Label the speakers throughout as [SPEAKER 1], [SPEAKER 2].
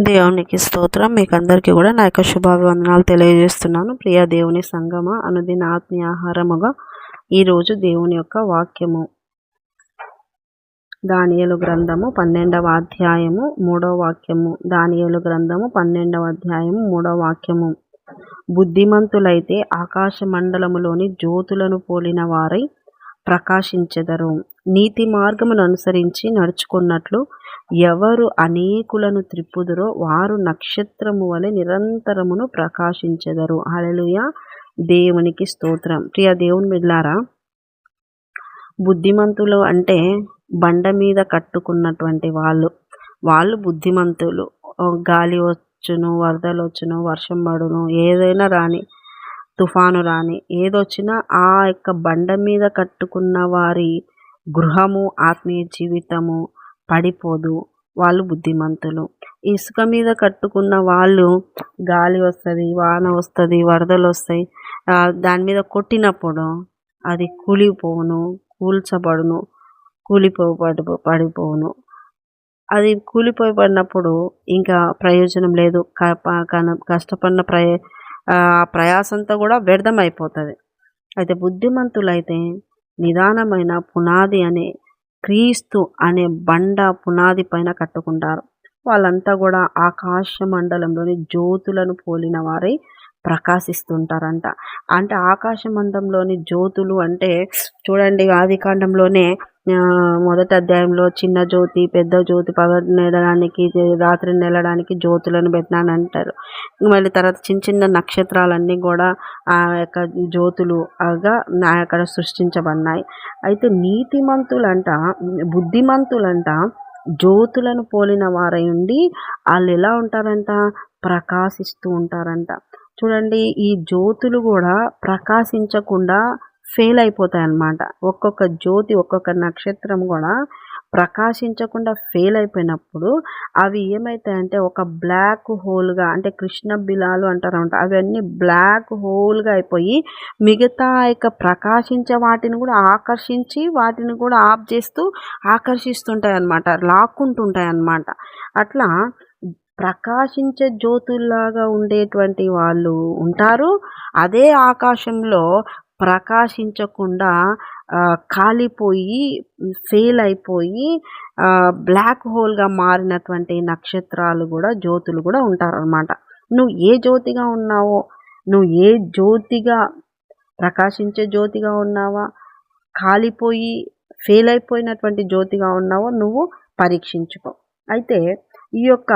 [SPEAKER 1] దేవునికి స్తోత్రం. మీకు అందరికీ కూడా నా యొక్క శుభాభివందనాలు తెలియజేస్తున్నాను. ప్రియ దేవుని సంగమ అనుదిన ఆత్మీయ ఆహారముగా ఈరోజు దేవుని యొక్క వాక్యము. దానియలు గ్రంథము పన్నెండవ అధ్యాయము మూడవ వాక్యము. దానియలు గ్రంథము పన్నెండవ అధ్యాయము మూడవ వాక్యము. బుద్ధిమంతులైతే ఆకాశ మండలములోని జ్యోతులను పోలిన వారై ప్రకాశించెదరు. నీతి మార్గమును అనుసరించి నడుచుకున్నట్లు ఎవరు అనేకులను త్రిప్పుదురో వారు నక్షత్రము వలె నిరంతరమును ప్రకాశించెదరు. అలలుయ దేవునికి స్తోత్రం. ప్రియ దేవుని మిల్లారా బుద్ధిమంతులు అంటే బండ మీద కట్టుకున్నటువంటి వాళ్ళు వాళ్ళు బుద్ధిమంతులు. గాలి వచ్చును వరదలు వచ్చును వర్షం పడును ఏదైనా రాని తుఫాను రాని ఏదొచ్చినా ఆ యొక్క బండ మీద కట్టుకున్న వారి గృహము ఆత్మీయ జీవితము పడిపోదు. వాళ్ళు బుద్ధిమంతులు. ఇసుక మీద కట్టుకున్న వాళ్ళు గాలి వస్తుంది వాన వస్తుంది వరదలు వస్తాయి. దాని మీద కొట్టినప్పుడు అది కూలిపోవును కూల్చబడును కూలిపో పడిపోవును. అది కూలిపోయి పడినప్పుడు ఇంకా ప్రయోజనం లేదు. కన- కష్టపడిన ప్రయ ఆ ప్రయాసంతా కూడా వ్యర్థమైపోతుంది. అయితే బుద్ధిమంతులైతే నిదానమైన పునాది అనే క్రీస్తు అనే బండ పునాది పైన కట్టుకుంటారు. వాళ్ళంతా కూడా ఆకాశ మండలంలోని జ్యోతులను పోలిన వారై ప్రకాశిస్తుంటారంట. అంటే ఆకాశ మండలంలోని జ్యోతులు అంటే చూడండి ఆది కాండంలోనే మొదటి అధ్యాయంలో చిన్న జ్యోతి పెద్ద జ్యోతి పగటి నెలడానికి రాత్రి నెలడానికి జ్యోతులను పెట్టినాను అంటారు మళ్ళీ తర్వాత చిన్న చిన్న నక్షత్రాలన్నీ కూడా ఆ యొక్క జ్యోతులు అగా అక్కడ సృష్టించబడినాయి. అయితే నీతిమంతులంట బుద్ధిమంతులంట జ్యోతులను పోలిన వారై ఉండి వాళ్ళు ఎలా ఉంటారంట? ప్రకాశిస్తూ ఉంటారంట. చూడండి ఈ జ్యోతులు కూడా ప్రకాశించకుండా ఫెయిల్ అయిపోతాయి అన్నమాట ఒక్కొక్క జ్యోతి ఒక్కొక్క నక్షత్రం కూడా ప్రకాశించకుండా ఫెయిల్ అయిపోయినప్పుడు అవి ఏమవుతాయంటే ఒక బ్లాక్ హోల్గా అంటే కృష్ణ బిలాలు అంటారు అనమాట అవన్నీ బ్లాక్ హోల్గా అయిపోయి మిగతా యొక్క ప్రకాశించే వాటిని కూడా ఆకర్షించి వాటిని కూడా ఆఫ్ చేస్తూ ఆకర్షిస్తుంటాయి అన్నమాట లాక్కుంటుంటాయి అన్నమాట అట్లా ప్రకాశించే జ్యోతుల్లాగా ఉండేటువంటి వాళ్ళు ఉంటారు. అదే ఆకాశంలో ప్రకాశించకుండా కాలిపోయి ఫెయిల్ అయిపోయి బ్లాక్ హోల్గా మారినటువంటి నక్షత్రాలు కూడా జ్యోతులు కూడా ఉంటారనమాట నువ్వు ఏ జ్యోతిగా ఉన్నావో నువ్వు ఏ జ్యోతిగా ప్రకాశించే జ్యోతిగా ఉన్నావా కాలిపోయి ఫెయిల్ అయిపోయినటువంటి జ్యోతిగా ఉన్నావో నువ్వు పరీక్షించుకో. అయితే ఈ యొక్క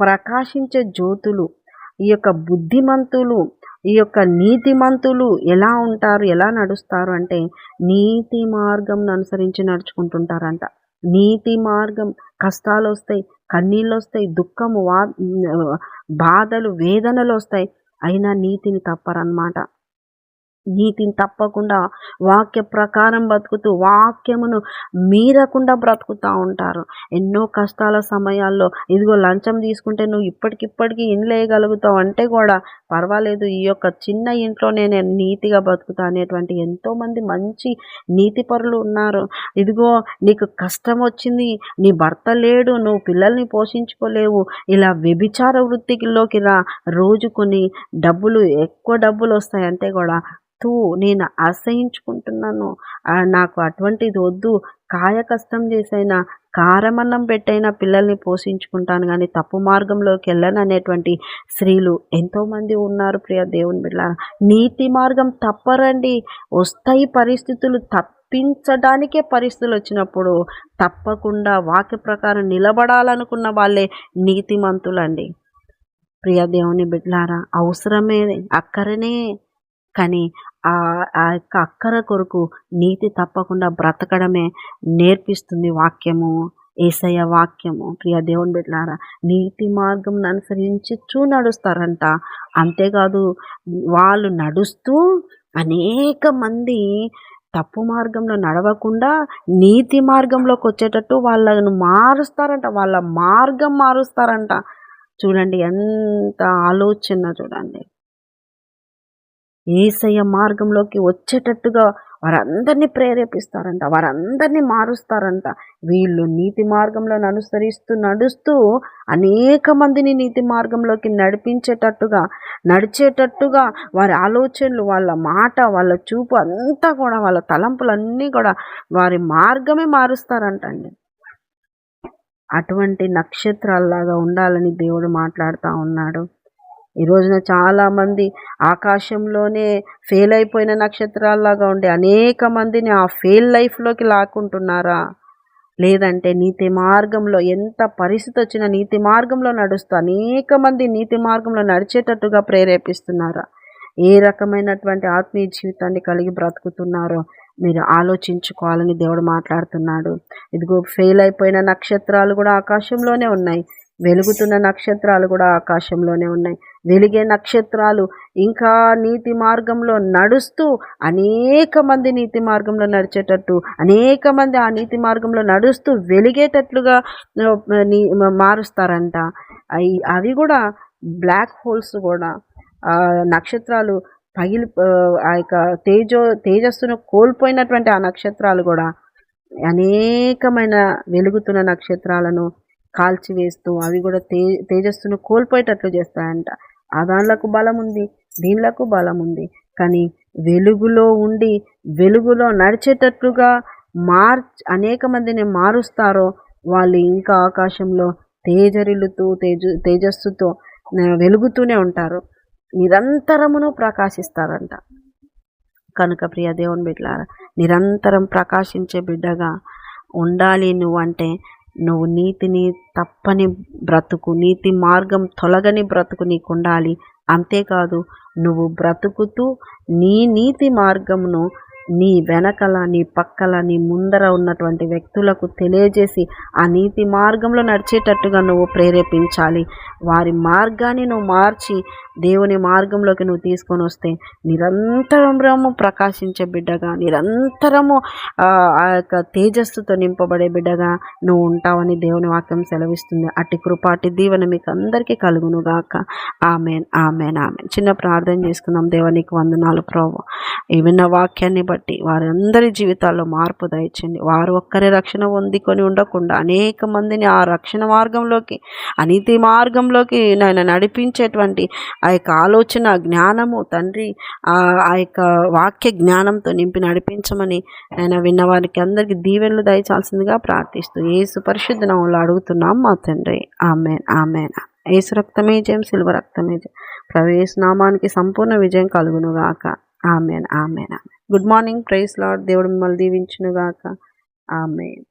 [SPEAKER 1] ప్రకాశించే జ్యోతులు ఈ యొక్క బుద్ధిమంతులు ఈ యొక్క నీతిమంతులు ఎలా ఉంటారు ఎలా నడుస్తారు అంటే నీతి మార్గం అనుసరించి నడుచుకుంటుంటారంట. నీతి మార్గం కష్టాలు వస్తాయి కన్నీళ్ళు వస్తాయి దుఃఖము వా బాధలు వేదనలు వస్తాయి అయినా నీతిని తప్పరన్నమాట. నీతిని తప్పకుండా వాక్య ప్రకారం బతుకుతూ వాక్యమును మీరకుండా బ్రతుకుతూ ఉంటారు. ఎన్నో కష్టాల సమయాల్లో ఇదిగో లంచం తీసుకుంటే నువ్వు ఇప్పటికిప్పటికీ ఇండ్లేయగలుగుతావు అంటే కూడా పర్వాలేదు ఈ యొక్క చిన్న ఇంట్లోనే నేను నీతిగా బతుకుతా అనేటువంటి ఎంతోమంది మంచి నీతిపరులు ఉన్నారు. ఇదిగో నీకు కష్టం వచ్చింది నీ భర్త లేడు నువ్వు పిల్లల్ని పోషించుకోలేవు ఇలా వ్యభిచార వృత్తిలోకి రా. రోజుకొని డబ్బులు ఎక్కువ డబ్బులు వస్తాయంటే కూడా తూ నేను అసహించుకుంటున్నాను నాకు అటువంటిది వద్దు. కాయ కష్టం చేసైనా కారమన్నం పెట్టైనా పిల్లల్ని పోషించుకుంటాను కానీ తప్పు మార్గంలోకి వెళ్ళను అనేటువంటి స్త్రీలు ఎంతోమంది ఉన్నారు ప్రియ దేవుని బిడ్డ నీతి మార్గం తప్పరండి. వస్తాయి పరిస్థితులు తప్పించడానికే పరిస్థితులు వచ్చినప్పుడు తప్పకుండా వాక్య ప్రకారం నిలబడాలనుకున్న వాళ్ళే నీతిమంతులండి. ప్రియ దేవుని బిడ్లారా అవసరమే అక్కరనే. కానీ ఆ ఆ యొక్క అక్కర కొరకు నీతి తప్పకుండా బ్రతకడమే నేర్పిస్తుంది వాక్యము ఏసయ్య వాక్యము. ప్రియ దేవుని బిడ్డలారా నీతి మార్గం అనుసరించి చూ నడుస్తారంట. అంతేకాదు వాళ్ళు నడుస్తూ అనేక మంది తప్పు మార్గంలో నడవకుండా నీతి మార్గంలోకి వచ్చేటట్టు వాళ్ళను మారుస్తారంట. వాళ్ళ మార్గం మారుస్తారంట. చూడండి ఎంత ఆలోచన చూడండి. ఏసయ్య మార్గంలోకి వచ్చేటట్టుగా వారందరినీ ప్రేరేపిస్తారంట వారందరినీ మారుస్తారంట. వీళ్ళు నీతి మార్గంలో అనుసరిస్తూ నడుస్తూ అనేక మందిని నీతి మార్గంలోకి నడిపించేటట్టుగా నడిచేటట్టుగా వారి ఆలోచనలు వాళ్ళ మాట వాళ్ళ చూపు అంతా కూడా వాళ్ళ తలంపులన్నీ కూడా వారి మార్గమే మారుస్తారంటండి. అటువంటి నక్షత్రాల్లాగా ఉండాలని దేవుడు మాట్లాడుతూ ఉన్నాడు. ఈ రోజున చాలామంది ఆకాశంలోనే ఫెయిల్ అయిపోయిన నక్షత్రాల్లాగా ఉండే అనేక మందిని ఆ ఫెయిల్ లైఫ్లోకి లాక్కుంటున్నారా? లేదంటే నీతి మార్గంలో ఎంత పరిస్థితి వచ్చినా నీతి మార్గంలో నడుస్తూ అనేక మంది నీతి మార్గంలో నడిచేటట్టుగా ప్రేరేపిస్తున్నారా? ఏ రకమైనటువంటి ఆత్మీయ జీవితాన్ని కలిగి బ్రతుకుతున్నారో మీరు ఆలోచించుకోవాలని దేవుడు మాట్లాడుతున్నాడు. ఇదిగో ఫెయిల్ అయిపోయిన నక్షత్రాలు కూడా ఆకాశంలోనే ఉన్నాయి. వెలుగుతున్న నక్షత్రాలు కూడా ఆకాశంలోనే ఉన్నాయి. వెలిగే నక్షత్రాలు ఇంకా నీతి మార్గంలో నడుస్తూ అనేక మంది నీతి మార్గంలో నడిచేటట్టు అనేక మంది ఆ నీతి మార్గంలో నడుస్తూ వెలిగేటట్లుగా మారుస్తారంట. అవి అవి కూడా బ్లాక్ హోల్స్ కూడా నక్షత్రాలు పగిలి ఆ యొక్క తేజో తేజస్సును కోల్పోయినటువంటి ఆ నక్షత్రాలు కూడా అనేకమైన వెలుగుతున్న నక్షత్రాలను కాల్చివేస్తూ అవి కూడా తే తేజస్సును కోల్పోయేటట్లు చేస్తాయంట. ఆ దానిలకు బలం ఉంది దీనిలకు బలం ఉంది కానీ వెలుగులో ఉండి వెలుగులో నడిచేటట్లుగా మార్ అనేక మందిని మారుస్తారో వాళ్ళు ఇంకా ఆకాశంలో తేజరిల్లుతూ తేజ తేజస్సుతో వెలుగుతూనే ఉంటారు. నిరంతరమును ప్రకాశిస్తారంట. కనుక ప్రియ దేవుని బిడ్డలారా నిరంతరం ప్రకాశించే బిడ్డగా ఉండాలి నువ్వంటే నువ్వు నీతిని తప్పని బ్రతుకు నీతి మార్గం తొలగని బ్రతుకు నీకు ఉండాలి. అంతేకాదు నువ్వు బ్రతుకుతూ నీ నీతి మార్గమును నీ వెనకల నీ పక్కల నీ ముందర ఉన్నటువంటి వ్యక్తులకు తెలియజేసి ఆ నీతి మార్గంలో నడిచేటట్టుగా నువ్వు ప్రేరేపించాలి. వారి మార్గాన్ని నువ్వు మార్చి దేవుని మార్గంలోకి నువ్వు తీసుకొని వస్తే నిరంతరము ప్రకాశించే బిడ్డగా నిరంతరము ఆ యొక్క తేజస్సుతో నింపబడే బిడ్డగా నువ్వు ఉంటావని దేవుని వాక్యం సెలవిస్తుంది. అట్టి కృపాటి దీవెన మీకు అందరికీ కలుగును గాక ఆమెన్ ఆమెన్ ఆమెన్. చిన్న ప్రార్థన చేసుకుందాం. దేవునికి వందనాలు ప్రభు. ఈ విన్న వాక్యాన్ని బట్టి వారందరి జీవితాల్లో మార్పు దయచండి వారు ఒక్కరే రక్షణ పొందుకొని ఉండకుండా అనేక మందిని ఆ రక్షణ మార్గంలోకి అనీతి మార్గంలోకి నాయన నడిపించేటువంటి ఆ యొక్క ఆలోచన జ్ఞానము తండ్రి ఆ యొక్క వాక్య జ్ఞానంతో నింపి నడిపించమని ఆయన విన్నవారికి అందరికీ దీవెనలు దయచాల్సిందిగా ప్రార్థిస్తూ ఏసు పరిశుద్ధ అడుగుతున్నాం మా తండ్రి. Amen amen. ఏసు రక్తమే జయం సిల్వ రక్తమే జయం. ప్రవేశ నామానికి సంపూర్ణ విజయం కలుగునుగాక. Amen amen amen. Good morning praise Lord దేవుడు మిమ్మల్ని దీవించునుగాక. ఆమెన్.